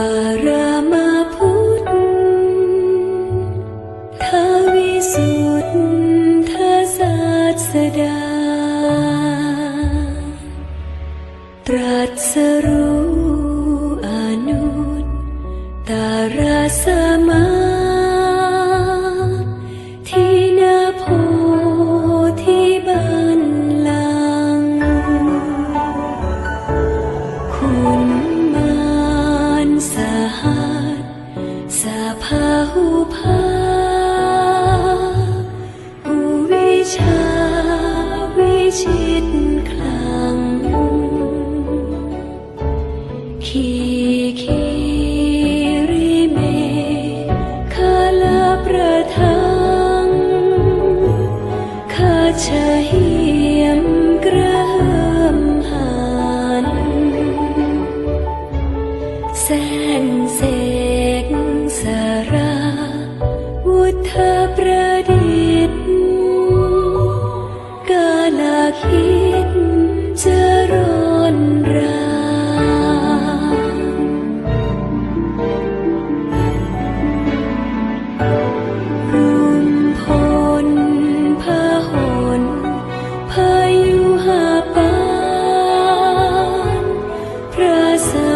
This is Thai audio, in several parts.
ปารามาพุทธเวิสุทธ์เธอศาดา ตรัสรู้อนุตตรสมา ชาวิชิตคลังขีขีริเมคาลาประทังคาชะ ลาคิดจะร้อนรางรุมพลพหนพายุหาปานพระสมุ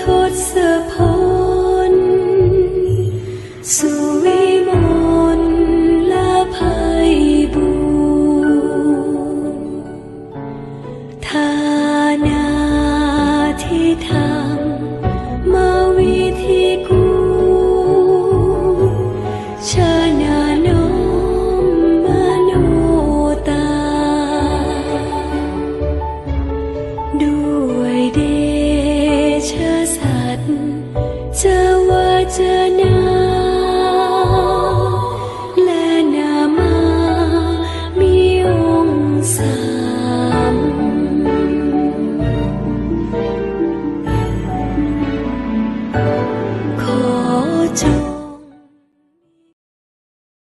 ทศพลสุวิมลละภัยบุญฐานาที่ทำมาวิธีกูชา Tanya